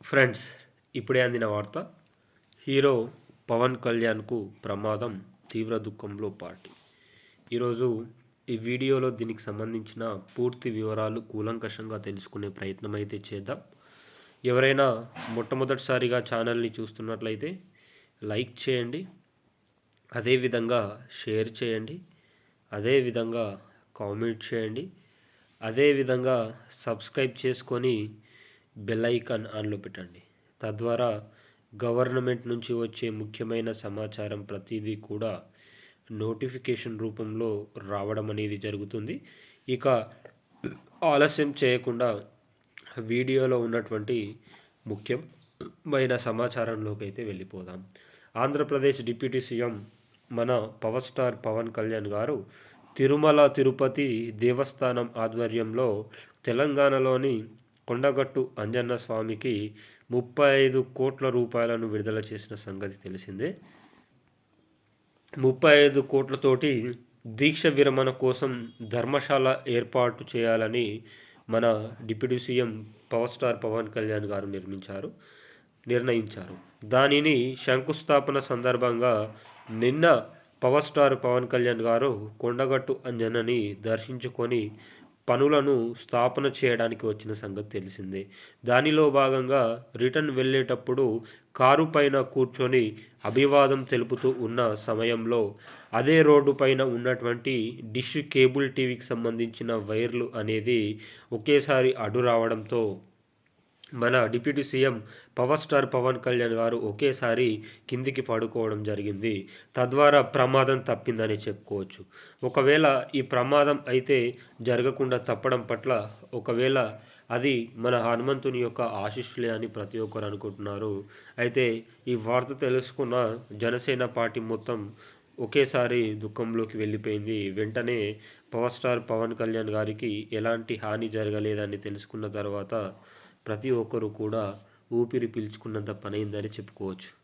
Friends ఇప్పుడే అందిన వార్త హీరో పవన్ కళ్యాణ్కు ప్రమాదం తీవ్ర దుఃఖంలో పార్టీ. ఈరోజు ఈ వీడియోలో దీనికి సంబంధించిన పూర్తి వివరాలు కూలంకషంగా తెలుసుకునే ప్రయత్నం అయితే చేద్దాం. ఎవరైనా మొట్టమొదటిసారిగా ఛానల్ని చూస్తున్నట్లయితే లైక్ చేయండి అదేవిధంగా షేర్ చేయండి అదేవిధంగా కామెంట్ చేయండి అదేవిధంగా సబ్స్క్రైబ్ చేసుకొని బెల్ ఐకాన్ ఆన్లో పెట్టండి. తద్వారా గవర్నమెంట్ నుంచి వచ్చే ముఖ్యమైన సమాచారం ప్రతిదీ కూడా నోటిఫికేషన్ రూపంలో రావడం అనేది జరుగుతుంది. ఇక ఆలస్యం చేయకుండా వీడియోలో ఉన్నటువంటి ముఖ్యమైన సమాచారంలోకి అయితే వెళ్ళిపోదాం. ఆంధ్రప్రదేశ్ డిప్యూటీ సీఎం మన పవర్ స్టార్ పవన్ కళ్యాణ్ గారు తిరుమల తిరుపతి దేవస్థానం ఆధ్వర్యంలో తెలంగాణలోని కొండగట్టు అంజన్న స్వామికి ముప్పై ఐదు కోట్ల రూపాయలను విడుదల చేసిన సంగతి తెలిసిందే. ముప్పై ఐదు కోట్లతోటి దీక్ష విరమణ కోసం ధర్మశాల ఏర్పాటు చేయాలని మన deputy CM power star Pawan Kalyan garu నిర్మించారు నిర్ణయించారు. దానిని శంకుస్థాపన సందర్భంగా నిన్న పవర్ స్టార్ పవన్ కళ్యాణ్ గారు కొండగట్టు అంజనని దర్శించుకొని పనులను స్థాపన చేయడానికి వచ్చిన సంగతి తెలిసిందే. దానిలో భాగంగా రిటర్న్ వెళ్ళేటప్పుడు కారు పైన కూర్చొని అభివాదం తెలుపుతూ ఉన్న సమయంలో అదే రోడ్డు పైన ఉన్నటువంటి డిష్ కేబుల్ టీవీకి సంబంధించిన వైర్లు అనేది ఒకేసారి అడ్డు రావడంతో మన deputy CM power star Pawan Kalyan garu ఒకేసారి కిందికి పడుకోవడం జరిగింది. తద్వారా ప్రమాదం తప్పిందని చెప్పుకోవచ్చు. ఒకవేళ ఈ ప్రమాదం అయితే జరగకుండా తప్పడం పట్ల ఒకవేళ అది మన హనుమంతుని యొక్క ఆశిష్లే అని ప్రతి ఒక్కరు అనుకుంటున్నారు. అయితే ఈ వార్త తెలుసుకున్న జనసేన పార్టీ మొత్తం ఒకేసారి దుఃఖంలోకి వెళ్ళిపోయింది. వెంటనే పవర్ స్టార్ పవన్ కళ్యాణ్ గారికి ఎలాంటి హాని జరగలేదని తెలుసుకున్న తర్వాత ప్రతి ఒక్కరూ కూడా ఊపిరి పీల్చుకున్నంత పనైందని చెప్పుకోవచ్చు.